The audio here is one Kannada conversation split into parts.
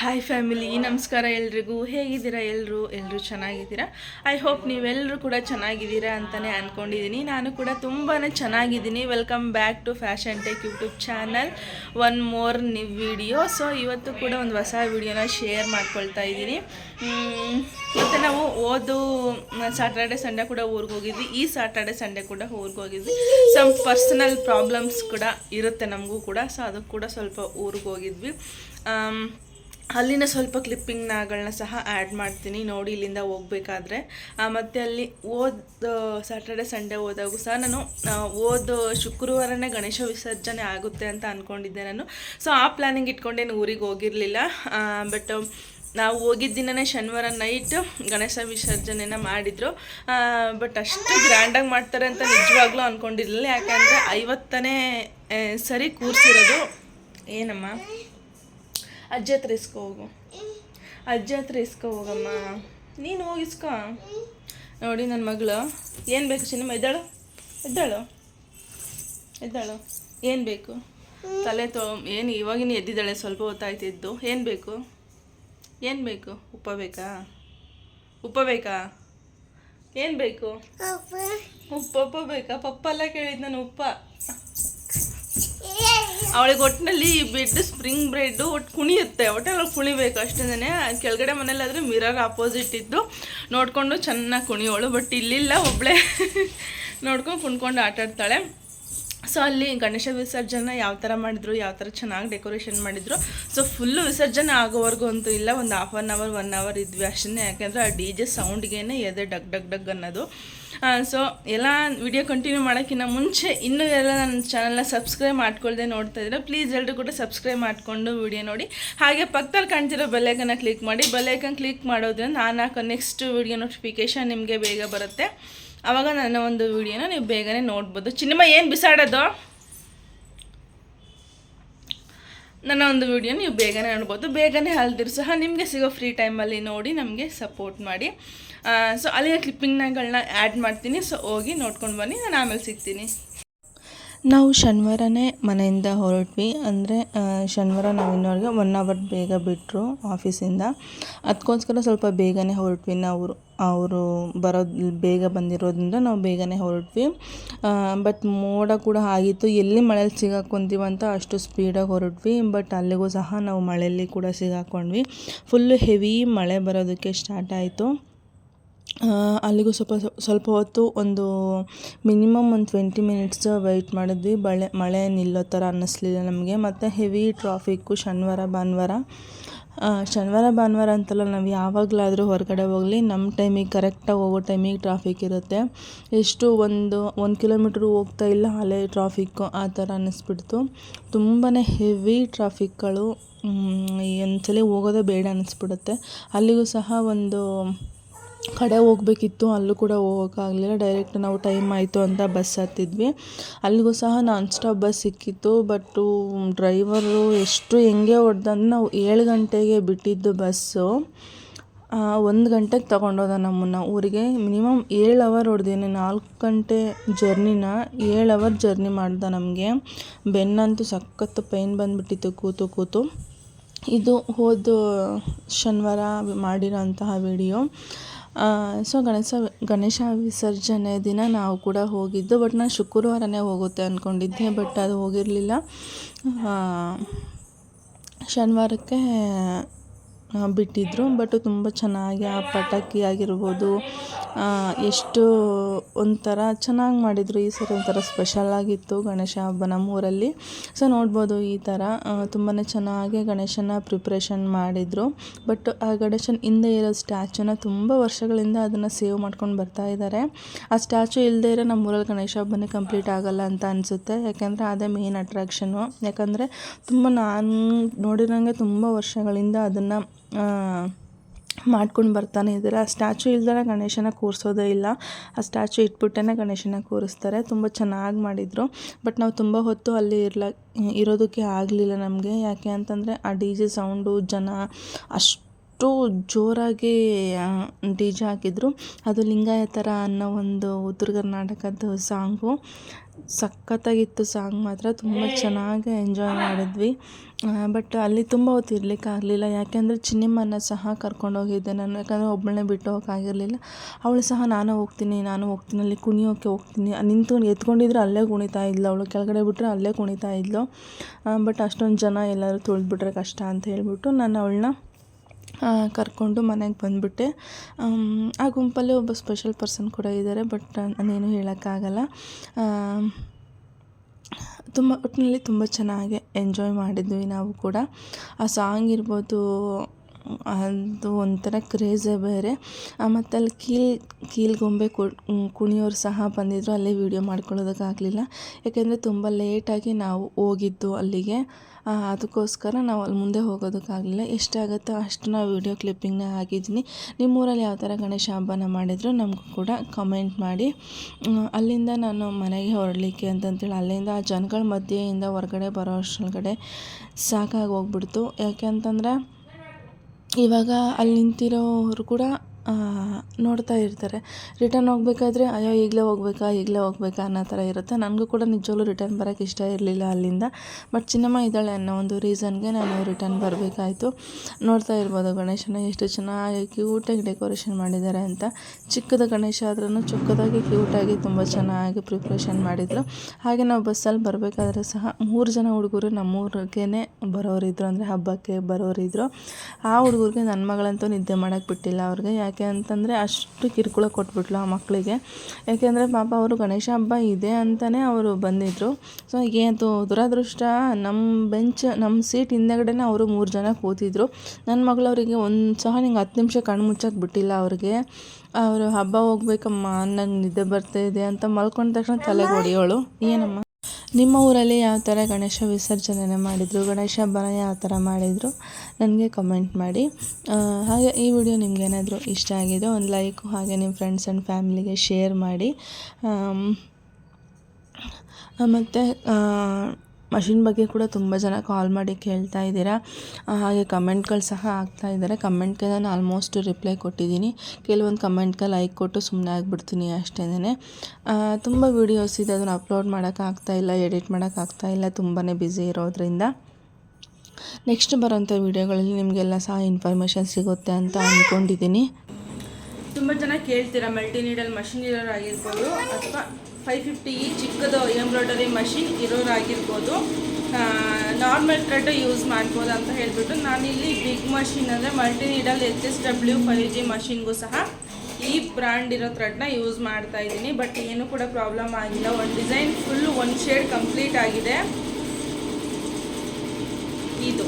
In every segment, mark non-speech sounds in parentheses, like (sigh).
ಹಾಯ್ ಫ್ಯಾಮಿಲಿ ನಮಸ್ಕಾರ ಎಲ್ರಿಗೂ. ಹೇಗಿದ್ದೀರಾ ಎಲ್ಲರೂ ಎಲ್ಲರೂ ಚೆನ್ನಾಗಿದ್ದೀರಾ? ಐ ಹೋಪ್ ನೀವೆಲ್ಲರೂ ಕೂಡ ಚೆನ್ನಾಗಿದ್ದೀರಾ ಅಂತಲೇ ಅಂದ್ಕೊಂಡಿದ್ದೀನಿ ನಾನು ಕೂಡ ತುಂಬಾ ಚೆನ್ನಾಗಿದ್ದೀನಿ. Welcome back to fashion tech YouTube channel one more new video so ಇವತ್ತು ಕೂಡ ಒಂದು ಹೊಸ ವಿಡಿಯೋನ ಶೇರ್ ಮಾಡ್ಕೊಳ್ತಾ ಇದ್ದೀನಿ. ಮತ್ತು ನಾವು ಓದು ಸಾಟರ್ಡೆ ಸಂಡೆ ಕೂಡ ಊರಿಗೆ ಹೋಗಿದ್ವಿ. ಈ ಸಾಟರ್ಡೆ ಸಂಡೆ ಕೂಡ ಊರಿಗೆ ಹೋಗಿದ್ವಿ. ಸಮ್ ಪರ್ಸನಲ್ ಪ್ರಾಬ್ಲಮ್ಸ್ ಕೂಡ ಇರುತ್ತೆ ನಮಗೂ ಕೂಡ. ಸೊ ಅದಕ್ಕೆ ಕೂಡ ಸ್ವಲ್ಪ ಊರಿಗೆ ಹೋಗಿದ್ವಿ. ಅಲ್ಲಿನ ಸ್ವಲ್ಪ ಕ್ಲಿಪ್ಪಿಂಗ್ನಗಳನ್ನ ಸಹ ಆ್ಯಡ್ ಮಾಡ್ತೀನಿ. ನೋಡಿ, ಇಲ್ಲಿಂದ ಹೋಗ್ಬೇಕಾದ್ರೆ. ಮತ್ತು ಅಲ್ಲಿ ಓದ್ ಸ್ಯಾಟರ್ಡೆ ಸಂಡೇ ಹೋದಾಗೂ ಸಹ ನಾನು ಓದ ಶುಕ್ರವಾರನೇ ಗಣೇಶ ವಿಸರ್ಜನೆ ಆಗುತ್ತೆ ಅಂತ ಅಂದ್ಕೊಂಡಿದ್ದೆ ನಾನು. ಸೊ ಆ ಪ್ಲ್ಯಾನಿಂಗ್ ಇಟ್ಕೊಂಡೇನು ಊರಿಗೆ ಹೋಗಿರಲಿಲ್ಲ. ಬಟ್ ನಾವು ಹೋಗಿದ್ದ ದಿನನೇ ಶನಿವಾರ ನೈಟ್ ಗಣೇಶ ವಿಸರ್ಜನೆನ ಮಾಡಿದರು. ಬಟ್ ಅಷ್ಟು ಗ್ರ್ಯಾಂಡಾಗಿ ಮಾಡ್ತಾರೆ ಅಂತ ನಿಜವಾಗ್ಲೂ ಅಂದ್ಕೊಂಡಿರಲಿಲ್ಲ ಯಾಕಂದರೆ ಐವತ್ತನೇ ಸರಿ ಕೂರಿಸಿರೋದು. ಏನಮ್ಮ? ಅಜ್ಜಿ ಹತ್ರ ಇಸ್ಕೋ ಹೋಗು. ಅಜ್ಜಿ ಹತ್ರ ಇಸ್ಕೋ ಹೋಗಮ್ಮ. ನೀನು ಹೋಗಿ ಇಸ್ಕೋ. ನೋಡಿ ನನ್ನ ಮಗಳು. ಏನು ಬೇಕು ಸಿನಿಮಾ ಎದ್ದಾಳು? ಎದ್ದಾಳು? ಎದ್ದಾಳು? ಏನು ಬೇಕು? ತಲೆ ತೊ ಏನು ಇವಾಗಿನ ಎದ್ದಿದ್ದಾಳೆ? ಸ್ವಲ್ಪ ಹೊತ್ತಾಯ್ತಿದ್ದು. ಏನು ಬೇಕು? ಏನು ಬೇಕು? ಉಪ್ಪ ಬೇಕಾ? ಉಪ್ಪ ಬೇಕಾ? ಏನು ಬೇಕು? ಉಪ್ಪ. ಉಪ್ಪ ಬೇಕಾ? ಪಪ್ಪ ಎಲ್ಲ ಕೇಳಿದ್ದು ನಾನು ಉಪ್ಪ. ಅವಳಿಗೆ ಒಟ್ಟಿನಲ್ಲಿ ಬ್ರೆಡ್ ಸ್ಪ್ರಿಂಗ್ ಬ್ರೆಡ್ ಒಟ್ಟು ಕುಣಿಯುತ್ತೆ. ಒಟ್ಟಲ್ಲಿ ಕುಣಿಬೇಕು ಅಷ್ಟೇ ಕೆಳಗಡೆ ಮನೇಲಾದರೆ ಮಿರರ್ ಆಪೋಸಿಟ್ ಇದ್ದು ನೋಡಿಕೊಂಡು ಚೆನ್ನಾಗಿ ಕುಣಿಯೋಳು. ಬಟ್ ಇಲ್ಲಿಲ್ಲ ಒಬ್ಬಳೇ (laughs) ನೋಡ್ಕೊಂಡು ಕುಣ್ಕೊಂಡು ಆಟಾಡ್ತಾಳೆ. ಸೊ ಅಲ್ಲಿ ಗಣೇಶ ವಿಸರ್ಜನೆ ಯಾವ ಥರ ಮಾಡಿದ್ರು, ಯಾವ ಥರ ಚೆನ್ನಾಗಿ ಡೆಕೋರೇಷನ್ ಮಾಡಿದ್ರು. ಸೊ ಫುಲ್ಲು ವಿಸರ್ಜನೆ ಆಗೋವರೆಗೂ ಅಂತೂ ಇಲ್ಲ. ಒಂದು half an hour one hour ಇದ್ವಿ ಅಷ್ಟನ್ನೇ. ಯಾಕೆಂದರೆ ಆ ಡಿ ಜೆ ಸೌಂಡ್ಗೇನೆ ಎದೆ ಡಗ್ ಡಗ್ ಡಗ್ ಅನ್ನೋದು. ಸೊ ಎಲ್ಲ ವಿಡಿಯೋ ಕಂಟಿನ್ಯೂ ಮಾಡೋಕ್ಕಿಂತ ಮುಂಚೆ ಇನ್ನೂ ಎಲ್ಲ ನನ್ನ ಚಾನಲ್ನ ಸಬ್ಸ್ಕ್ರೈಬ್ ಮಾಡ್ಕೊಳ್ದೆ ನೋಡ್ತಾ ಇದ್ರೆ ಪ್ಲೀಸ್ ಎಲ್ಲರೂ ಕೂಡ ಸಬ್ಸ್ಕ್ರೈಬ್ ಮಾಡಿಕೊಂಡು ವಿಡಿಯೋ ನೋಡಿ. ಹಾಗೆ ಪಕ್ಕದಲ್ಲಿ ಕಾಣ್ತಿರೋ ಬೆಲ್ಲೈಕನ್ನ ಕ್ಲಿಕ್ ಮಾಡಿ. ಬೆಲ್ಲೈಕನ್ ಕ್ಲಿಕ್ ಮಾಡೋದ್ರಿಂದ ನಾನು ಹಾಕೋ ನೆಕ್ಸ್ಟ್ ವಿಡಿಯೋ ನೋಟಿಫಿಕೇಶನ್ ನಿಮಗೆ ಬೇಗ ಬರುತ್ತೆ. ಆವಾಗ ನನ್ನ ಒಂದು ವಿಡಿಯೋನ ನೀವು ಬೇಗನೆ ನೋಡ್ಬೋದು. ಚಿನ್ನಮ್ಮ ಏನು ಬಿಸಾಡೋದು? ನನ್ನ ಒಂದು ವಿಡಿಯೋ ನೀವು ಬೇಗನೆ ನೋಡ್ಬೋದು. ಬೇಗನೆ ಅಲ್ದಿರು ಸಹ ನಿಮಗೆ ಸಿಗೋ ಫ್ರೀ ಟೈಮಲ್ಲಿ ನೋಡಿ ನಮಗೆ ಸಪೋರ್ಟ್ ಮಾಡಿ. ಸೊ ಅಲ್ಲಿಯ ಕ್ಲಿಪ್ಪಿಂಗ್ಗಳನ್ನ ಆ್ಯಡ್ ಮಾಡ್ತೀನಿ. ಸೊ ಹೋಗಿ ನೋಡ್ಕೊಂಡು ಬನ್ನಿ, ನಾನು ಆಮೇಲೆ ಸಿಗ್ತೀನಿ. ನಾವು ಶನಿವಾರನೇ ಮನೆಯಿಂದ ಹೊರಟ್ವಿ. ಅಂದರೆ ಶನಿವಾರ ನಾವು ಇನ್ನೋರಿಗೆ ಒನ್ ಅವರ್ ಬೇಗ ಬಿಟ್ಟರು ಆಫೀಸಿಂದ ಅದಕ್ಕೋಸ್ಕರ ಸ್ವಲ್ಪ ಬೇಗನೆ ಹೊರಟ್ವಿ ನಾವು. ಅವರು ಬರೋದು ಬೇಗ ಬಂದಿರೋದ್ರಿಂದ ನಾವು ಬೇಗನೆ ಹೊರಟ್ವಿ. ಬಟ್ ಮೋಡ ಕೂಡ ಆಗಿತ್ತು. ಎಲ್ಲಿ ಮಳೇಲಿ ಅಂತ ಅಷ್ಟು ಸ್ಪೀಡಾಗಿ ಹೊರಟ್ವಿ. ಬಟ್ ಅಲ್ಲಿಗೂ ಸಹ ನಾವು ಮಳೆಯಲ್ಲಿ ಕೂಡ ಸಿಗಾಕೊಂಡ್ವಿ. ಫುಲ್ಲು ಹೆವಿ ಮಳೆ ಬರೋದಕ್ಕೆ ಸ್ಟಾರ್ಟ್ ಆಯಿತು. ಅಲ್ಲಿಗೂ ಸ್ವಲ್ಪ ಸ್ವಲ್ಪ ಹೊತ್ತು ಒಂದು ಮಿನಿಮಮ್ ಒಂದು ಟ್ವೆಂಟಿ ಮಿನಿಟ್ಸ್ ವೆಯ್ಟ್ ಮಾಡಿದ್ವಿ. ಬಳೆ, ಮಳೆ ನಿಲ್ಲೋ ಥರ ಅನ್ನಿಸ್ಲಿಲ್ಲ ನಮಗೆ. ಮತ್ತು ಹೆವಿ ಟ್ರಾಫಿಕ್ಕು ಶನಿವಾರ, ಭಾನುವಾರ. ಶನಿವಾರ, ಭಾನುವಾರ ಅಂತಲ್ಲ ನಾವು ಯಾವಾಗಲಾದರೂ ಹೊರಗಡೆ ಹೋಗಲಿ. ನಮ್ಮ ಟೈಮಿಗೆ ಕರೆಕ್ಟಾಗಿ ಹೋಗೋ ಟೈಮಿಗೆ ಟ್ರಾಫಿಕ್ ಇರುತ್ತೆ. ಎಷ್ಟು ಒಂದು ಒಂದು ಕಿಲೋಮೀಟ್ರ್ ಹೋಗ್ತಾ ಇಲ್ಲ, ಅಲ್ಲೇ ಟ್ರಾಫಿಕ್ಕು ಆ ಥರ ಅನ್ನಿಸ್ಬಿಡ್ತು ತುಂಬಾ ಹೆವಿ ಟ್ರಾಫಿಕ್ಗಳು ಒಂದ್ಸಲ ಹೋಗೋದೇ ಬೇಡ ಅನ್ನಿಸ್ಬಿಡುತ್ತೆ ಅಲ್ಲಿಗೂ ಸಹ ಒಂದು ಕಡೆ ಹೋಗ್ಬೇಕಿತ್ತು, ಅಲ್ಲೂ ಕೂಡ ಹೋಗೋಕ್ಕಾಗಲಿಲ್ಲ. ಡೈರೆಕ್ಟ್ ನಾವು ಟೈಮ್ ಆಯಿತು ಅಂತ ಬಸ್ ಹತ್ತಿದ್ವಿ. ಅಲ್ಲಿಗೂ ಸಹ ನಾನ್ ಸ್ಟಾಪ್ ಬಸ್ ಸಿಕ್ಕಿತ್ತು ಬಟ್ಟು ಡ್ರೈವರು ಎಷ್ಟು ಹೆಂಗೆ ಹೊಡ್ದಂದ್ರೆ ನಾವು ಏಳು ಗಂಟೆಗೆ ಬಿಟ್ಟಿದ್ದು ಬಸ್ಸು ಒಂದು ಗಂಟೆಗೆ ತಗೊಂಡೋದ ನಮ್ಮನ್ನು ಊರಿಗೆ. ಮಿನಿಮಮ್ ಏಳು ಅವರ್ ಹೊಡೆದೇನೆ, ನಾಲ್ಕು ಗಂಟೆ ಜರ್ನಿನ ಏಳು ಅವರ್ ಜರ್ನಿ ಮಾಡ್ದೆ ನಮಗೆ. ಬೆನ್ನಂತೂ ಸಖತ್ತು ಪೈನ್ ಬಂದುಬಿಟ್ಟಿತ್ತು, ಕೂತು ಕೂತು. ಇದು ಹೋದ ಶನಿವಾರ ಮಾಡಿರೋ ಅಂತಹ ವಿಡಿಯೋ ಸೊ ಗಣೇಶ ಗಣೇಶ ವಿಸರ್ಜನೆ ದಿನ ನಾವು ಕೂಡ ಹೋಗಿದ್ದು ಬಟ್ ನಾನು ಶುಕ್ರವಾರನೇ ಹೋಗುತ್ತೆ ಅಂದ್ಕೊಂಡಿದ್ದೆ ಬಟ್ ಅದು ಹೋಗಿರಲಿಲ್ಲ. ಶನಿವಾರಕ್ಕೆ ಬಿಟ್ಟಿದ್ದರು ಬಟ್ ತುಂಬ ಚೆನ್ನಾಗಿ ಆ ಪಟಾಕಿ ಆಗಿರ್ಬೋದು ಎಷ್ಟು ಒಂಥರ ಚೆನ್ನಾಗಿ ಮಾಡಿದರು. ಈ ಸರಿ ಒಂಥರ ಸ್ಪೆಷಲ್ ಆಗಿತ್ತು ಗಣೇಶ ಹಬ್ಬ ನಮ್ಮೂರಲ್ಲಿ. ಸೊ ನೋಡ್ಬೋದು ಈ ಥರ ತುಂಬಾ ಚೆನ್ನಾಗಿ ಗಣೇಶನ ಪ್ರಿಪ್ರೇಷನ್ ಮಾಡಿದರು. ಬಟ್ ಆ ಗಣೇಶನ ಹಿಂದೆ ಇರೋ ಸ್ಟ್ಯಾಚುನ ತುಂಬ ವರ್ಷಗಳಿಂದ ಅದನ್ನು ಸೇವ್ ಮಾಡ್ಕೊಂಡು ಬರ್ತಾ ಇದ್ದಾರೆ ಆ ಸ್ಟ್ಯಾಚು ಇಲ್ಲದೇ ಇರೋ ನಮ್ಮೂರಲ್ಲಿ ಗಣೇಶ ಹಬ್ಬನೇ ಕಂಪ್ಲೀಟ್ ಆಗಲ್ಲ ಅಂತ ಅನಿಸುತ್ತೆ. ಯಾಕೆಂದರೆ ಅದೇ ಮೇನ್ ಅಟ್ರಾಕ್ಷನು ಯಾಕಂದರೆ ತುಂಬ ನಾನು ನೋಡಿರೋಂಗೆ ತುಂಬ ವರ್ಷಗಳಿಂದ ಅದನ್ನು ಮಾಡ್ಕೊಂಡು ಬರ್ತಾನೆ ಇದ್ದಾರೆ ಆ ಸ್ಟ್ಯಾಚು ಇಲ್ದೇ ಗಣೇಶನ ಕೂರಿಸೋದೇ ಇಲ್ಲ. ಆ ಸ್ಟ್ಯಾಚು ಇಟ್ಬಿಟ್ಟೇ ಗಣೇಶನ ಕೂರಿಸ್ತಾರೆ. ತುಂಬ ಚೆನ್ನಾಗಿ ಮಾಡಿದರು. ಬಟ್ ನಾವು ತುಂಬ ಹೊತ್ತು ಅಲ್ಲಿ ಇರ್ಲ, ಇರೋದಕ್ಕೆ ಆಗಲಿಲ್ಲ ನಮಗೆ. ಯಾಕೆ ಅಂತಂದರೆ ಆ ಡಿ ಜೆ ಸೌಂಡು ಜನ ಅಷ್ಟು ಜೋರಾಗಿ ಡಿ ಜೆ ಹಾಕಿದ್ರು. ಅದು ಲಿಂಗಾಯತರ ಅನ್ನೋ ಒಂದು ಉತ್ತರ ಕರ್ನಾಟಕದ ಸಾಂಗು. ಸಖತ್ತಾಗಿತ್ತು ಸಾಂಗ್ ಮಾತ್ರ. ತುಂಬ ಚೆನ್ನಾಗಿ ಎಂಜಾಯ್ ಮಾಡಿದ್ವಿ. ಬಟ್ ಅಲ್ಲಿ ತುಂಬ ಹೊತ್ತು ಇರಲಿಕ್ಕೆ ಆಗಲಿಲ್ಲ. ಯಾಕೆಂದರೆ ಚಿನ್ನಿಮ್ಮನ ಸಹ ಕರ್ಕೊಂಡೋಗಿದ್ದೆ ನಾನು. ಯಾಕಂದರೆ ಒಬ್ಬಳನ್ನೇ ಬಿಟ್ಟು ಹೋಗೋಕ್ಕಾಗಿರಲಿಲ್ಲ ಅವಳು ಸಹ ನಾನು ಹೋಗ್ತೀನಿ ನಾನು ಹೋಗ್ತೀನಿ, ಅಲ್ಲಿ ಕುಣಿಯೋಕ್ಕೆ ಹೋಗ್ತೀನಿ. ನಿಂತು ಎತ್ಕೊಂಡಿದ್ರೆ ಅಲ್ಲೇ ಕುಣಿತಾ ಇದ್ಲು ಅವಳು. ಕೆಳಗಡೆ ಬಿಟ್ಟರೆ ಅಲ್ಲೇ ಕುಣಿತಾ ಇದ್ಲು. ಬಟ್ ಅಷ್ಟೊಂದು ಜನ ಎಲ್ಲರೂ ತುಳಿದ್ಬಿಟ್ರೆ ಕಷ್ಟ ಅಂತ ಹೇಳ್ಬಿಟ್ಟು ನಾನು ಅವಳನ್ನ ಕರ್ಕೊಂಡು ಮನೆಗೆ ಬಂದುಬಿಟ್ಟೆ. ಆ ಗುಂಪಲ್ಲಿ ಒಬ್ಬ ಸ್ಪೆಷಲ್ ಪರ್ಸನ್ ಕೂಡ ಇದ್ದಾರೆ ಬಟ್ ನಾನೇನು ಹೇಳೋಕ್ಕಾಗಲ್ಲ. ತುಂಬ ಒಟ್ಟಿನಲ್ಲಿ ತುಂಬ ಚೆನ್ನಾಗಿ ಎಂಜಾಯ್ ಮಾಡಿದ್ವಿ ನಾವು ಕೂಡ. ಆ ಸಾಂಗ್ ಇರ್ಬೋದು, ಅದು ಒಂಥರ ಕ್ರೇಜೇ ಬೇರೆ. ಮತ್ತು ಅಲ್ಲಿ ಕೀಲ್ ಕೀಲ್ಗೊಂಬೆ ಕುಣಿಯೋರು ಸಹ ಬಂದಿದ್ದರು ಅಲ್ಲೇ ವೀಡಿಯೋ ಮಾಡ್ಕೊಳ್ಳೋದಕ್ಕಾಗಲಿಲ್ಲ. ಯಾಕೆಂದರೆ ತುಂಬ ಲೇಟಾಗಿ ನಾವು ಹೋಗಿದ್ದು ಅಲ್ಲಿಗೆ. ಅದಕ್ಕೋಸ್ಕರ ನಾವು ಅಲ್ಲಿ ಮುಂದೆ ಹೋಗೋದಕ್ಕಾಗಲಿಲ್ಲ. ಎಷ್ಟಾಗುತ್ತೋ ಅಷ್ಟು ನಾವು ವೀಡಿಯೋ ಕ್ಲಿಪ್ಪಿಂಗ್ನ ಹಾಕಿದ್ದೀನಿ. ನಿಮ್ಮೂರಲ್ಲಿ ಯಾವ ಥರ ಗಣೇಶ ಹಬ್ಬನ ಮಾಡಿದ್ರು ನಮಗೂ ಕೂಡ ಕಮೆಂಟ್ ಮಾಡಿ. ಅಲ್ಲಿಂದ ನಾನು ಮನೆಗೆ ಹೊರಡಲಿಕ್ಕೆ ಅಂತಂತೇಳಿ ಅಲ್ಲಿಂದ ಆ ಜನಗಳ ಮಧ್ಯೆಯಿಂದ ಹೊರಗಡೆ ಬರೋ ಅಷ್ಟೊಳಗಡೆ ಸಾಕಾಗಿ ಹೋಗ್ಬಿಡ್ತು. ಯಾಕೆ ಅಂತಂದರೆ ಇವಾಗ ಅಲ್ಲಿ ನಿಂತಿರೋರು ಕೂಡ ನೋಡ್ತಾ ಇರ್ತಾರೆ. ರಿಟರ್ನ್ ಹೋಗಬೇಕಾದ್ರೆ, ಅಯ್ಯೋ, ಈಗಲೇ ಹೋಗ್ಬೇಕಾ ಈಗಲೇ ಹೋಗ್ಬೇಕಾ? ಅನ್ನೋ ಥರ ಇರುತ್ತೆ. ನನಗೂ ಕೂಡ ನಿಜವಾಗ್ಲೂ ರಿಟರ್ನ್ ಬರೋಕ್ಕೆ ಇಷ್ಟ ಇರಲಿಲ್ಲ ಅಲ್ಲಿಂದ. ಬಟ್ ಚಿನ್ನಮ್ಮ ಇದ್ದಾಳೆ ಅನ್ನೋ ಒಂದು ರೀಸನ್ಗೆ ನಾನು ರಿಟರ್ನ್ ಬರಬೇಕಾಯ್ತು. ನೋಡ್ತಾ ಇರ್ಬೋದು ಗಣೇಶನ ಎಷ್ಟು ಚೆನ್ನಾಗಿ ಕ್ಯೂಟಾಗಿ ಡೆಕೋರೇಷನ್ ಮಾಡಿದ್ದಾರೆ ಅಂತ. ಚಿಕ್ಕದ ಗಣೇಶ ಆದ್ರೂ ಚಿಕ್ಕದಾಗಿ ಕ್ಯೂಟಾಗಿ ತುಂಬ ಚೆನ್ನಾಗಿ ಪ್ರಿಪ್ರೇಷನ್ ಮಾಡಿದರು. ಹಾಗೆ ನಾವು ಬಸ್ಸಲ್ಲಿ ಬರಬೇಕಾದ್ರೆ ಸಹ ಮೂರು ಜನ ಹುಡುಗರು ನಮ್ಮೂರಿಗೇ ಬರೋರಿದ್ರು. ಅಂದರೆ ಹಬ್ಬಕ್ಕೆ ಬರೋರಿದ್ರು. ಆ ಹುಡುಗರಿಗೆ ನನ್ನ ಮಗಳಂತೂ ನಿದ್ದೆ ಮಾಡೋಕ್ಕೆ ಬಿಟ್ಟಿಲ್ಲ. ಅವ್ರಿಗೆ ಯಾಕೆ ಯಾಕೆ ಅಂತಂದರೆ ಅಷ್ಟು ಕಿರುಕುಳ ಕೊಟ್ಬಿಟ್ಲು ಆ ಮಕ್ಕಳಿಗೆ. ಯಾಕೆಂದರೆ ಪಾಪ ಅವರು ಗಣೇಶ ಹಬ್ಬ ಇದೆ ಅಂತಲೇ ಅವರು ಬಂದಿದ್ದರು ಸೊ ಅದು ದುರದೃಷ್ಟ ನಮ್ಮ ಬೆಂಚ್ ನಮ್ಮ ಸೀಟ್ ಹಿಂದೆಗಡೆನೇ ಅವರು ಮೂರು ಜನ ಕೂತಿದ್ರು. ನನ್ನ ಮಗಳವರಿಗೆ ಒಂದು ಸಹ ನಿಂಗೆ ಹತ್ತು ನಿಮಿಷ ಕಣ್ಣು ಮುಚ್ಚಕ್ಕೆ ಬಿಟ್ಟಿಲ್ಲ ಅವ್ರಿಗೆ. ಅವರು ಹಬ್ಬ ಹೋಗ್ಬೇಕಮ್ಮ ನಂಗೆ ನಿದ್ದೆ ಬರ್ತಾ ಇದೆ ಅಂತ ಮಲ್ಕೊಂಡ ತಕ್ಷಣ ತಲೆಗೆ ಹೊಡಿಯೋಳು. ಏನಮ್ಮ? ನಿಮ್ಮ ಊರಲ್ಲಿ ಯಾವ ಥರ ಗಣೇಶ ವಿಸರ್ಜನೆ ಮಾಡಿದರು? ಗಣೇಶ ಹಬ್ಬನ ಯಾವ ಥರ ಮಾಡಿದರು? ನನಗೆ ಕಮೆಂಟ್ ಮಾಡಿ. ಹಾಗೆ ಈ ವಿಡಿಯೋ ನಿಮಗೇನಾದರೂ ಇಷ್ಟ ಆಗಿದೆ ಒಂದು ಲೈಕು ಹಾಗೆ ನಿಮ್ಮ ಫ್ರೆಂಡ್ಸ್ ಆ್ಯಂಡ್ ಫ್ಯಾಮಿಲಿಗೆ ಶೇರ್ ಮಾಡಿ. ಮತ್ತು ಮಷಿನ್ ಬಗ್ಗೆ ಕೂಡ ತುಂಬ ಜನ ಕಾಲ್ ಮಾಡಿ ಕೇಳ್ತಾ ಇದ್ದೀರಾ. ಹಾಗೆ ಕಮೆಂಟ್ಗಳು ಸಹ ಆಗ್ತಾ ಇದ್ದಾರೆ. ಕಮೆಂಟ್ಗೆ ನಾನು ಆಲ್ಮೋಸ್ಟ್ ರಿಪ್ಲೈ ಕೊಟ್ಟಿದ್ದೀನಿ. ಕೆಲವೊಂದು ಕಮೆಂಟ್ಗೆ ಲೈಕ್ ಕೊಟ್ಟು ಸುಮ್ಮನೆ ಆಗಿಬಿಡ್ತೀನಿ ಅಷ್ಟೇನೆ. ತುಂಬ ವೀಡಿಯೋಸ್ ಇದೆ. ಅದನ್ನು ಅಪ್ಲೋಡ್ ಮಾಡೋಕ್ಕಾಗ್ತಾ ಇಲ್ಲ ಎಡಿಟ್ ಮಾಡೋಕ್ಕಾಗ್ತಾ ಇಲ್ಲ. ತುಂಬಾ ಬ್ಯುಸಿ ಇರೋದ್ರಿಂದ. ನೆಕ್ಸ್ಟ್ ಬರೋಂಥ ವೀಡಿಯೋಗಳಲ್ಲಿ ನಿಮಗೆಲ್ಲ ಸಹ ಇನ್ಫಾರ್ಮೇಷನ್ ಸಿಗುತ್ತೆ ಅಂತ ಅಂದ್ಕೊಂಡಿದ್ದೀನಿ ತುಂಬ ಜನ ಕೇಳ್ತೀರಾ? ಮಲ್ಟಿ ನೀಡಲ್ ಮಷಿನ್ ಇರೋರಾಗಿರ್ಬೋದು ಅಥವಾ ಫೈವ್ ಫಿಫ್ಟಿ ಈ ಚಿಕ್ಕದು ಎಂಬ್ರಾಯ್ಡರಿ ಮಷಿನ್ ಇರೋರಾಗಿರ್ಬೋದು. ನಾರ್ಮಲ್ ಥ್ರೆಡ್ ಯೂಸ್ ಮಾಡ್ಬೋದು ಅಂತ ಹೇಳ್ಬಿಟ್ಟು ನಾನಿಲ್ಲಿ ಬಿಗ್ ಮಷಿನ್ ಅಂದರೆ multi needle H S W five G ಮಷಿನ್ಗೂ ಸಹ ಈ ಬ್ರ್ಯಾಂಡ್ ಇರೋ ಥ್ರೆಡ್ನ ಯೂಸ್ ಮಾಡ್ತಾ ಇದ್ದೀನಿ. ಬಟ್ ಏನು ಕೂಡ ಪ್ರಾಬ್ಲಮ್ ಆಗಿಲ್ಲ. ಒಂದು ಡಿಸೈನ್ ಫುಲ್ಲು ಒಂದು ಶೇಡ್ ಕಂಪ್ಲೀಟ್ ಆಗಿದೆ. ಇದು.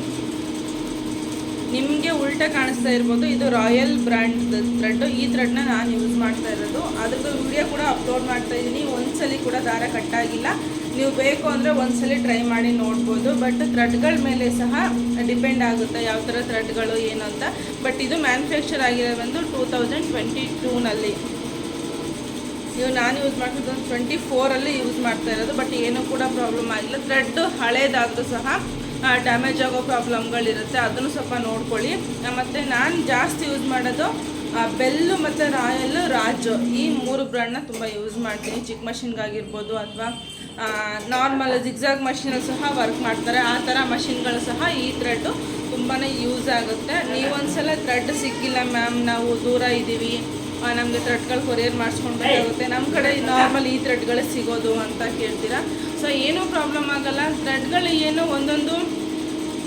ನಿಮಗೆ ಉಲ್ಟ ಕಾಣಿಸ್ತಾ ಇರ್ಬೋದು. ಇದು ರಾಯಲ್ ಬ್ರ್ಯಾಂಡ್ ಥ್ರೆಡ್. ಈ ಥ್ರೆಡ್ನ ನಾನು ಯೂಸ್ ಮಾಡ್ತಾ ಇರೋದು. ಅದಕ್ಕೆ ವಿಡಿಯೋ ಕೂಡ ಅಪ್ಲೋಡ್ ಮಾಡ್ತಾ ಇದ್ದೀನಿ. ಒಂದ್ಸಲಿ ಕೂಡ ದಾರ ಕಟ್ಟಾಗಿಲ್ಲ. ನೀವು ಬೇಕು ಅಂದರೆ ಒಂದ್ಸಲಿ ಟ್ರೈ ಮಾಡಿ ನೋಡ್ಬೋದು. ಬಟ್ ಥ್ರೆಡ್ಗಳ ಮೇಲೆ ಸಹ ಡಿಪೆಂಡ್ ಆಗುತ್ತೆ ಯಾವ ಥರ ಥ್ರೆಡ್ಗಳು ಏನು ಅಂತ. ಬಟ್ ಇದು ಮ್ಯಾನುಫ್ಯಾಕ್ಚರ್ ಆಗಿರೋ ಬಂದು ಟೂ ತೌಸಂಡ್ ಟ್ವೆಂಟಿ ಟೂನಲ್ಲಿ ನೀವು ನಾನು ಯೂಸ್ ಮಾಡ್ತಿದ್ದು ಟ್ವೆಂಟಿ ಫೋರಲ್ಲಿ ಯೂಸ್ ಮಾಡ್ತಾ ಇರೋದು. ಬಟ್ ಏನೂ ಕೂಡ ಪ್ರಾಬ್ಲಮ್ ಆಗಿಲ್ಲ. ಥ್ರೆಡ್ ಹಳೇದಾದರೂ ಸಹ ಡ್ಯಾಮೇಜ್ ಆಗೋ ಪ್ರಾಬ್ಲಮ್ಗಳಿರುತ್ತೆ ಅದನ್ನು ಸ್ವಲ್ಪ ನೋಡ್ಕೊಳ್ಳಿ. ಮತ್ತು ನಾನು ಜಾಸ್ತಿ ಯೂಸ್ ಮಾಡೋದು ಬೆಲ್ಲು ಮತ್ತು ರಾಯಲ್ ರಾಜು. ಈ ಮೂರು ಬ್ರ್ಯಾಂಡ್ನ ತುಂಬ ಯೂಸ್ ಮಾಡ್ತೀನಿ. ಚಿಕ್ಕ ಮಷಿನ್ಗಾಗಿರ್ಬೋದು ಅಥವಾ ನಾರ್ಮಲ್ ಜಿಗ್ಜಾಗ್ ಮಷಿನಲ್ಲಿ ಸಹ ವರ್ಕ್ ಮಾಡ್ತಾರೆ. ಆ ಥರ ಮಷಿನ್ಗಳು ಸಹ ಈ ಥ್ರೆಡ್ಡು ತುಂಬಾ ಯೂಸ್ ಆಗುತ್ತೆ. ನೀವೊಂದ್ಸಲ ಥ್ರೆಡ್ ಸಿಕ್ಕಿಲ್ಲ ಮ್ಯಾಮ್ ನಾವು ದೂರ ಇದ್ದೀವಿ. ನಮಗೆ ಥ್ರೆಡ್ಗಳು ಕೊರಿಯರ್ ಮಾಡಿಸ್ಕೊಳ್ಬೇಕಾಗುತ್ತೆ ನಮ್ಮ ಕಡೆ ನಾರ್ಮಲ್ ಈ ಥ್ರೆಡ್ಗಳೇ ಸಿಗೋದು ಅಂತ ಕೇಳ್ತೀರಾ? ಸೊ ಏನೂ ಪ್ರಾಬ್ಲಮ್ ಆಗಲ್ಲ. ಥ್ರೆಡ್ಗಳು ಏನು ಒಂದೊಂದು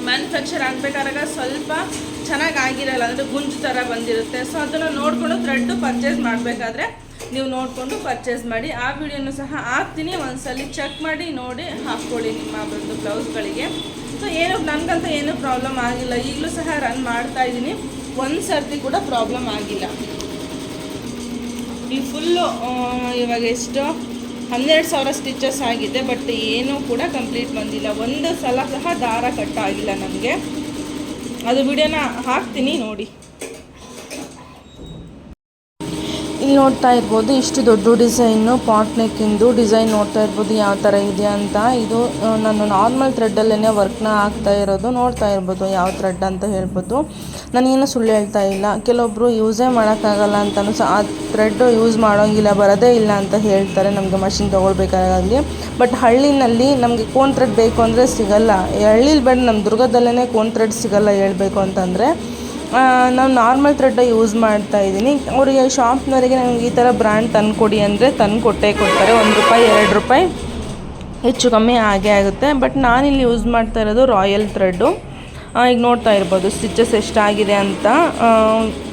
ಮ್ಯಾನುಫ್ಯಾಕ್ಚರ್ ಆಗಬೇಕಾದಾಗ ಸ್ವಲ್ಪ ಚೆನ್ನಾಗಿ ಆಗಿರಲ್ಲ ಅಂದರೆ ಗುಂಜು ಥರ ಬಂದಿರುತ್ತೆ. ಸೊ ಅದನ್ನು ನೋಡಿಕೊಂಡು ಥ್ರೆಡ್ಡು ಪರ್ಚೇಸ್ ಮಾಡಬೇಕಾದ್ರೆ ನೀವು ನೋಡಿಕೊಂಡು ಪರ್ಚೇಸ್ ಮಾಡಿ. ಆ ವಿಡಿಯೋನು ಸಹ ಹಾಕ್ತೀನಿ. ಒಂದ್ಸಲಿ ಚೆಕ್ ಮಾಡಿ, ನೋಡಿ, ಹಾಕ್ಕೊಳ್ಳಿ ನಿಮ್ಮ ಒಂದು ಬ್ಲೌಸ್ಗಳಿಗೆ ಸೊ ಏನು, ನನಗಂತೂ ಏನೂ ಪ್ರಾಬ್ಲಮ್ ಆಗಿಲ್ಲ. ಈಗಲೂ ಸಹ ರನ್ ಮಾಡ್ತಾ ಇದ್ದೀನಿ. ಒಂದು ಸರ್ತಿ ಕೂಡ ಪ್ರಾಬ್ಲಮ್ ಆಗಿಲ್ಲ. ಈ ಫುಲ್ಲು ಇವಾಗ ಎಷ್ಟು? ಹನ್ನೆರಡು ಸಾವಿರ ಸ್ಟಿಚಸ್ ಆಗಿದೆ ಬಟ್ ಏನೂ ಕೂಡ ಕಂಪ್ಲೀಟ್ ಬಂದಿಲ್ಲ. ಒಂದು ಸಲ ಸಹ ದಾರ ಕಟ್ಟಾಗಿಲ್ಲ ನನಗೆ ಅದು ವಿಡಿಯೋನ ಹಾಕ್ತೀನಿ ನೋಡಿ. ಇಲ್ಲಿ ನೋಡ್ತಾ ಇರ್ಬೋದು ಇಷ್ಟು ದೊಡ್ಡ ಡಿಸೈನು ಪಾಟ್ ನೆಕ್ಕಿಂದು ಡಿಸೈನ್ ನೋಡ್ತಾ ಇರ್ಬೋದು ಯಾವ ಥರ ಇದೆ ಅಂತ. ಇದು ನಾನು ನಾರ್ಮಲ್ ಥ್ರೆಡ್ಡಲ್ಲೇ ವರ್ಕ್ನ ಹಾಕ್ತಾ ಇರೋದು, ನೋಡ್ತಾ ಇರ್ಬೋದು ಯಾವ ಥ್ರೆಡ್ ಅಂತ ಹೇಳ್ಬೋದು. ನಾನೇನು ಸುಳ್ಳು ಹೇಳ್ತಾ ಇಲ್ಲ. ಕೆಲವೊಬ್ಬರು ಯೂಸೇ ಮಾಡೋಕ್ಕಾಗಲ್ಲ ಅಂತಲೂ ಸಹ ಆ ಥ್ರೆಡ್ಡು ಯೂಸ್ ಮಾಡೋಂಗಿಲ್ಲ, ಬರೋದೇ ಇಲ್ಲ ಅಂತ ಹೇಳ್ತಾರೆ ನಮಗೆ ಮಷಿನ್ ತೊಗೊಳ್ಬೇಕಾಗಲಿ ಬಟ್ ಹಳ್ಳಿನಲ್ಲಿ ನಮಗೆ ಕೋನ್ ಥ್ರೆಡ್ ಬೇಕು ಅಂದರೆ ಸಿಗಲ್ಲ. ಹಳ್ಳಿಲಿ ಬೇಡ ನಮ್ಮ ದುರ್ಗದಲ್ಲೇ ಕೋನ್ ಥ್ರೆಡ್ ಸಿಗಲ್ಲ ಹೇಳಬೇಕು ಅಂತಂದರೆ ನಾವು ನಾರ್ಮಲ್ ಥ್ರೆಡ್ ಯೂಸ್ ಮಾಡ್ತಾ ಇದ್ದೀನಿ. ಅವರಿಗೆ ಶಾಪ್ನವರಿಗೆ ನನಗೆ ಈ ಥರ ಬ್ರ್ಯಾಂಡ್ ತಂದುಕೊಡಿ ಅಂದರೆ ತಂದು ಕೊಟ್ಟೇ ಕೊಡ್ತಾರೆ. ಒಂದು ರೂಪಾಯಿ, ಎರಡು ರೂಪಾಯಿ ಹೆಚ್ಚು ಕಮ್ಮಿ ಆಗೇ ಆಗುತ್ತೆ. ಬಟ್ ನಾನಿಲ್ಲಿ ಯೂಸ್ ಮಾಡ್ತಾ ಇರೋದು ರಾಯಲ್ ಥ್ರೆಡ್ಡು ಈಗ ನೋಡ್ತಾ ಇರ್ಬೋದು ಸ್ಟಿಚಸ್ ಎಷ್ಟಾಗಿದೆ ಅಂತ.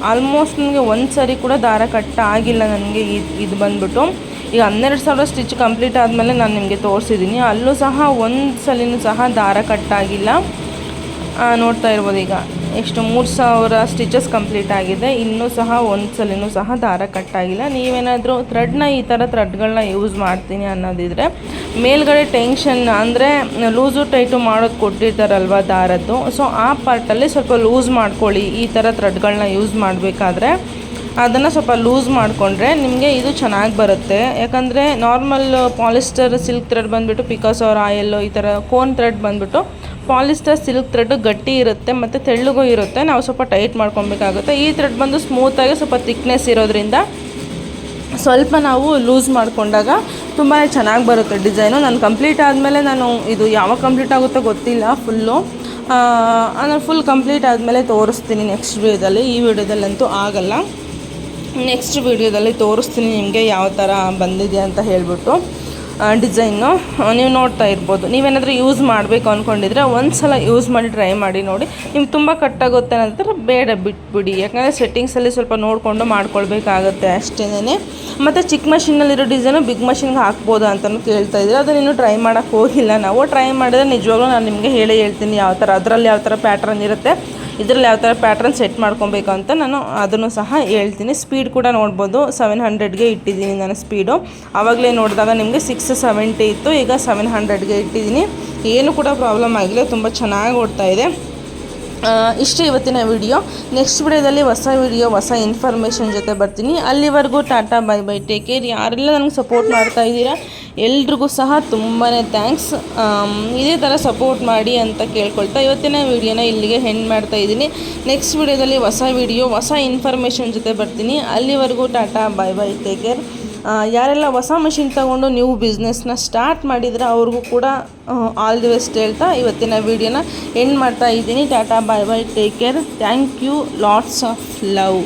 ಆಲ್ಮೋಸ್ಟ್ ನನಗೆ ಒಂದು ಸರಿ ಕೂಡ ದಾರ ಕಟ್ ಆಗಿಲ್ಲ ನನಗೆ ಇದು ಇದು ಬಂದ್ಬಿಟ್ಟು. ಈಗ ಹನ್ನೆರಡು ಸಾವಿರ ಸ್ಟಿಚ್ ಕಂಪ್ಲೀಟ್ ಆದಮೇಲೆ ನಾನು ನಿಮಗೆ ತೋರಿಸಿದ್ದೀನಿ ಅಲ್ಲೂ ಸಹ ಒಂದು ಸಲಿನೂ ಸಹ ದಾರ ಕಟ್ ಆಗಿಲ್ಲ ನೋಡ್ತಾ ಇರ್ಬೋದು ಈಗ. ಎಷ್ಟು ಮೂರು ಸಾವಿರ ಸ್ಟಿಚಸ್ ಕಂಪ್ಲೀಟ್ ಆಗಿದೆ. ಇನ್ನೂ ಸಹ ಒಂದು ಸಲನೂ ಸಹ ದಾರ ಕಟ್ಟಾಗಿಲ್ಲ. ನೀವೇನಾದರೂ ಥ್ರೆಡ್ನ ಈ ಥರ ಥ್ರೆಡ್ಗಳನ್ನ ಯೂಸ್ ಮಾಡ್ತೀನಿ ಅನ್ನೋದಿದ್ರೆ, ಮೇಲ್ಗಡೆ ಟೆನ್ಷನ್ ಅಂದರೆ ಲೂಸು ಟೈಟು ಮಾಡೋದು ಕೊಟ್ಟಿರ್ತಾರಲ್ವ ದಾರದ್ದು. ಸೊ ಆ ಪಾರ್ಟಲ್ಲಿ ಸ್ವಲ್ಪ ಲೂಸ್ ಮಾಡ್ಕೊಳ್ಳಿ. ಈ ಥರ ಥ್ರೆಡ್ಗಳನ್ನ ಯೂಸ್ ಮಾಡಬೇಕಾದ್ರೆ ಅದನ್ನು ಸ್ವಲ್ಪ ಲೂಸ್ ಮಾಡಿಕೊಂಡ್ರೆ ನಿಮಗೆ ಇದು ಚೆನ್ನಾಗಿ ಬರುತ್ತೆ. ಯಾಕಂದರೆ ನಾರ್ಮಲ್ ಪಾಲಿಸ್ಟರ್ ಸಿಲ್ಕ್ ಥ್ರೆಡ್ ಬಂದುಬಿಟ್ಟು ಪಿಕಾಸ್ ಆರ್ ಆಯಲ್ಲು ಈ ಥರ ಕೋನ್ ಥ್ರೆಡ್ ಬಂದುಬಿಟ್ಟು ಪಾಲಿಸ್ಟರ್ ಸಿಲ್ಕ್ ಥ್ರೆಡ್ ಗಟ್ಟಿ ಇರುತ್ತೆ ಮತ್ತು ತೆಳ್ಳಗೂ ಇರುತ್ತೆ. ನಾವು ಸ್ವಲ್ಪ ಟೈಟ್ ಮಾಡ್ಕೊಬೇಕಾಗುತ್ತೆ. ಈ ಥ್ರೆಡ್ ಬಂದು ಸ್ಮೂತಾಗಿ ಸ್ವಲ್ಪ ತಿಕ್ನೆಸ್ ಇರೋದ್ರಿಂದ ಸ್ವಲ್ಪ ನಾವು ಲೂಸ್ ಮಾಡಿಕೊಂಡಾಗ ತುಂಬಾ ಚೆನ್ನಾಗಿ ಬರುತ್ತೆ ಡಿಸೈನು. ನಾನು ಕಂಪ್ಲೀಟ್ ಆದಮೇಲೆ ನಾನು ಇದು ಯಾವಾಗ ಕಂಪ್ಲೀಟ್ ಆಗುತ್ತೋ ಗೊತ್ತಿಲ್ಲ ಫುಲ್ಲು. ನಾನು ಫುಲ್ ಕಂಪ್ಲೀಟ್ ಆದಮೇಲೆ ತೋರಿಸ್ತೀನಿ ನೆಕ್ಸ್ಟ್ ವೀಡಿಯೋದಲ್ಲಿ. ಈ ವಿಡಿಯೋದಲ್ಲಂತೂ ಆಗಲ್ಲ. ನೆಕ್ಸ್ಟ್ ವಿಡಿಯೋದಲ್ಲಿ ತೋರಿಸ್ತೀನಿ ನಿಮಗೆ ಯಾವ ಥರ ಬಂದಿದೆ ಅಂತ ಹೇಳ್ಬಿಟ್ಟು ಡಿಸೈನು. ನೀವು ನೋಡ್ತಾ ಇರ್ಬೋದು. ನೀವೇನಾದರೂ ಯೂಸ್ ಮಾಡಬೇಕು ಅಂದ್ಕೊಂಡಿದ್ರೆ ಒಂದು ಸಲ ಯೂಸ್ ಮಾಡಿ ಟ್ರೈ ಮಾಡಿ ನೋಡಿ. ನಿಮ್ಗೆ ತುಂಬ ಕಟ್ಟಾಗುತ್ತೆ ಅನ್ನೋದ್ರ ಬೇಡ ಬಿಟ್ಬಿಡಿ. ಯಾಕಂದರೆ ಸೆಟ್ಟಿಂಗ್ಸಲ್ಲಿ ಸ್ವಲ್ಪ ನೋಡಿಕೊಂಡು ಮಾಡ್ಕೊಳ್ಬೇಕಾಗತ್ತೆ ಅಷ್ಟೇನೆ. ಮತ್ತು ಚಿಕ್ಕ ಮಷಿನಲ್ಲಿರೋ ಡಿಸೈನು ಬಿಗ್ ಮಷಿನ್ಗೆ ಹಾಕ್ಬೋದು ಅಂತಲೂ ಕೇಳ್ತಾ ಇದ್ದೀರಾ. ಅದನ್ನ ಇನ್ನೂ ಟ್ರೈ ಮಾಡೋಕ್ಕೆ ಹೋಗಿಲ್ಲ. ನಾವು ಟ್ರೈ ಮಾಡಿದ್ರೆ ನಿಜವಾಗ್ಲೂ ನಾನು ನಿಮಗೆ ಹೇಳಿ ಹೇಳ್ತೀನಿ ಯಾವ ಥರ, ಅದರಲ್ಲಿ ಯಾವ ಥರ ಪ್ಯಾಟ್ರನ್ ಇರುತ್ತೆ. ಇದರಲ್ಲಿ ಯಾವ ಥರ ಪ್ಯಾಟ್ರನ್ ಸೆಟ್ ಮಾಡ್ಕೊಬೇಕು ಅಂತ ನಾನು ಅದನ್ನು ಸಹ ಹೇಳ್ತೀನಿ. ಸ್ಪೀಡ್ ಕೂಡ ನೋಡ್ಬೋದು. ಸೆವೆನ್ ಹಂಡ್ರೆಡ್ಗೆ ಇಟ್ಟಿದ್ದೀನಿ ನಾನು ಸ್ಪೀಡು ಆವಾಗಲೇ ನೋಡಿದಾಗ ನಿಮಗೆ ಸಿಕ್ಸ್ ಸೆವೆಂಟಿ ಇತ್ತು. ಈಗ ಸೆವೆನ್ ಹಂಡ್ರೆಡ್ಗೆ ಇಟ್ಟಿದ್ದೀನಿ. ಏನು ಕೂಡ ಪ್ರಾಬ್ಲಮ್ ಆಗಿಲ್ಲ. ತುಂಬ ಚೆನ್ನಾಗಿ ಓಡ್ತಾ ಇದೆ. ಇಷ್ಟು ಇವತ್ತಿನ ವಿಡಿಯೋ ನೆಕ್ಸ್ಟ್ ವಿಡಿಯೋದಲ್ಲಿ ಹೊಸ ವಿಡಿಯೋ ಹೊಸ ಇನ್ಫಾರ್ಮೇಷನ್ ಜೊತೆ ಬರ್ತೀನಿ. ಅಲ್ಲಿವರೆಗೂ tata, bye bye take care ಯಾರೆಲ್ಲ ನನಗೆ ಸಪೋರ್ಟ್ ಮಾಡ್ತಾ ಇದ್ದೀರಾ, ಎಲ್ರಿಗೂ ಸಹ ತುಂಬಾ ಥ್ಯಾಂಕ್ಸ್ ಇದೇ ಥರ ಸಪೋರ್ಟ್ ಮಾಡಿ ಅಂತ ಕೇಳ್ಕೊಳ್ತಾ ಇವತ್ತಿನ ವಿಡಿಯೋನ ಇಲ್ಲಿಗೆ ಹೆಂಡ್ ಮಾಡ್ತಾ ಇದ್ದೀನಿ. ನೆಕ್ಸ್ಟ್ ವಿಡಿಯೋದಲ್ಲಿ ಹೊಸ ವಿಡಿಯೋ ಹೊಸ ಇನ್ಫಾರ್ಮೇಷನ್ ಜೊತೆ ಬರ್ತೀನಿ. ಅಲ್ಲಿವರೆಗೂ tata, bye bye take care ಯಾರೆಲ್ಲ ಹೊಸ ಮಷಿನ್ ತಗೊಂಡು ನೀವು ಬಿಸ್ನೆಸ್ನ ಸ್ಟಾರ್ಟ್ ಮಾಡಿದರೆ ಅವ್ರಿಗೂ ಕೂಡ ಆಲ್ ದಿ ಬೆಸ್ಟ್ ಹೇಳ್ತಾ ಇವತ್ತಿನ ವಿಡಿಯೋನ ಎಂಡ್ ಮಾಡ್ತಾ ಇದ್ದೀನಿ. Tata bye bye take care thank you lots of love